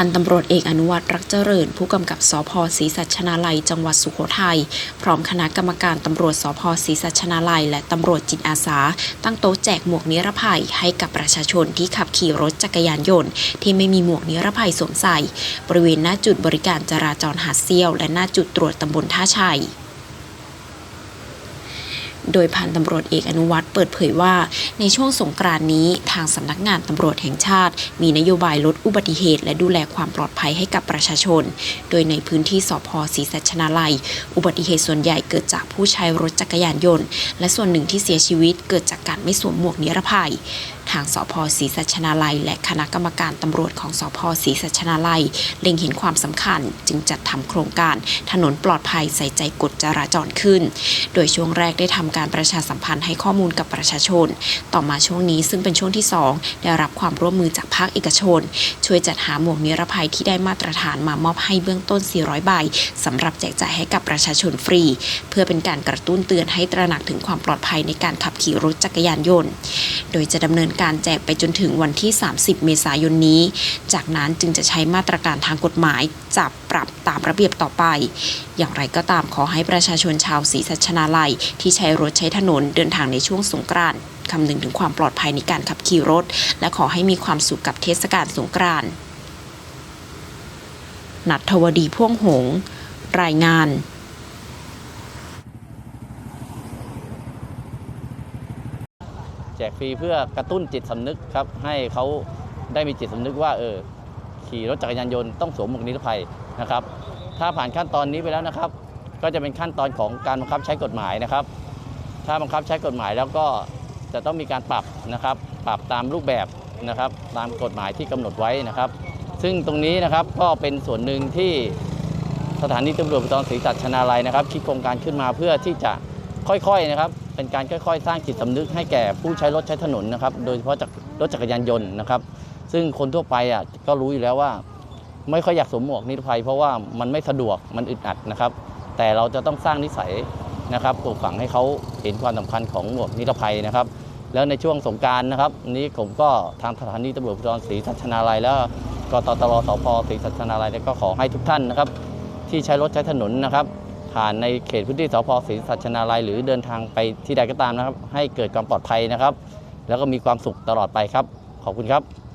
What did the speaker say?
พันตำรวจเอกอนุวัตรรักเจริญ ผู้กำกับสพศรีสัชนาลัย จังหวัดสุโขทัยพร้อมคณะกรรมการตำรวจสพศรีสัชนาลัย และตำรวจจิตอาสา ตั้งโต๊ะแจกหมวกนิรภัยให้กับประชาชนที่ขับขี่รถจักรยานยนต์ ที่ไม่มีหมวกนิรภัยสวมใส่ บริเวณหน้าจุดบริการจราจรหาดเซี่ยว และหน้าจุดตรวจตำบลท่าชัย โดยพันตำรวจเอกอนุวัตรเปิดเผยว่า ในช่วงสงกรานต์นี้ทางสำนักงานตำรวจแห่งชาติ มีนโยบายลดอุบัติเหตุ และดูแลความปลอดภัยให้กับประชาชน โดยในพื้นที่สพศรีสัชนาลัย อุบัติเหตุส่วนใหญ่เกิดจากผู้ใช้รถจักรยานยนต์ และส่วนหนึ่งที่เสียชีวิตเกิดจากการไม่สวมหมวกนิรภัยางสพศรีสัชนาลัย และคณะกรรมการตำรวจของสพศรีสัชนาลัย เล็งเห็นความสำคัญจึงจัดทำโครงการถนนปลอดภัยใส่ใจกฎจราจรขึ้น โดยช่วงแรกได้ทำการประชาสัมพันธ์ให้ข้อมูลกับประชาชน ต่อมาช่วงนี้ซึ่งเป็นช่วงที่ 2 ได้รับความร่วมมือจากภาคเอกชน ช่วยจัดหาหมวกนิรภัยที่ได้มาตรฐานมามอบให้เบื้องต้น 400 ใบสำหรับแจกจ่ายให้กับประชาชนฟรี เพื่อเป็นการกระตุ้นเตือนให้ตระหนักถึงความปลอดภัยในการขับขี่รถจักรยานยนต์ โดยจะดำเนินการแจกไปจนถึงวันที่ 30 เมษายนนี้ จากนั้นจึงจะใช้มาตรการทางกฎหมายจับปรับตามระเบียบต่อไป อย่างไรก็ตามขอให้ประชาชนชาวศรีสัชนาลัย ที่ใช้รถใช้ถนนเดินทางในช่วงสงกรานต์คำนึงถึงความปลอดภัยในการขับขี่รถ และขอให้มีความสุขกับเทศกาลสงกรานต์นัทวดีพ่วงหง รายงาน แจกฟรีเพื่อกระตุ้นจิตสำนึกครับให้เขาได้มีจิตสำนึกว่าเออขี่รถจักรยานยนต์ต้องสวมหมวกนิรภัยนะครับ ถ้าผ่านขั้นตอนนี้ไปแล้วนะครับ ก็จะเป็นขั้นตอนของการบังคับใช้กฎหมายนะครับ ถ้าบังคับใช้กฎหมายแล้วก็จะต้องมีการปรับนะครับ ปรับตามรูปแบบนะครับ ตามกฎหมายที่กำหนดไว้นะครับ ซึ่งตรงนี้นะครับก็เป็นส่วนหนึ่งที่สถานีตำรวจภูธรศรีสัชนาลัยนะครับ คิดโครงการขึ้นมาเพื่อที่จะค่อยๆนะครับ เป็นการค่อยๆ สร้างจิตสำนึกให้แก่ผู้ใช้รถใช้ถนนนะครับ โดยเฉพาะจากรถจักรยานยนต์นะครับ ซึ่งคนทั่วไปอะก็รู้อยู่แล้วว่า ไม่ค่อยอยากสวมหมวกนิรภัย เพราะว่ามันไม่สะดวกมันอึดอัดนะครับ แต่เราจะต้องสร้างนิสัยนะครับปลูกฝังให้เขาเห็นความสำคัญของหมวกนิรภัยนะครับ แล้วในช่วงสงการนะครับ นี้ผมก็ทางสถานีตำรวจภูธรศรีสัชนาลัยแล้วก็ตตรสพศรีสัชนาลัยก็ขอให้ทุกท่านนะครับ ที่ใช้รถใช้ถนนนะครับ ผ่านในเขตพื้นที่สพศรีสัชนาลัย หรือเดินทางไปที่ใดก็ตามนะครับ ให้เกิดความปลอดภัยนะครับ แล้วก็มีความสุขตลอดไปครับ ขอบคุณครับ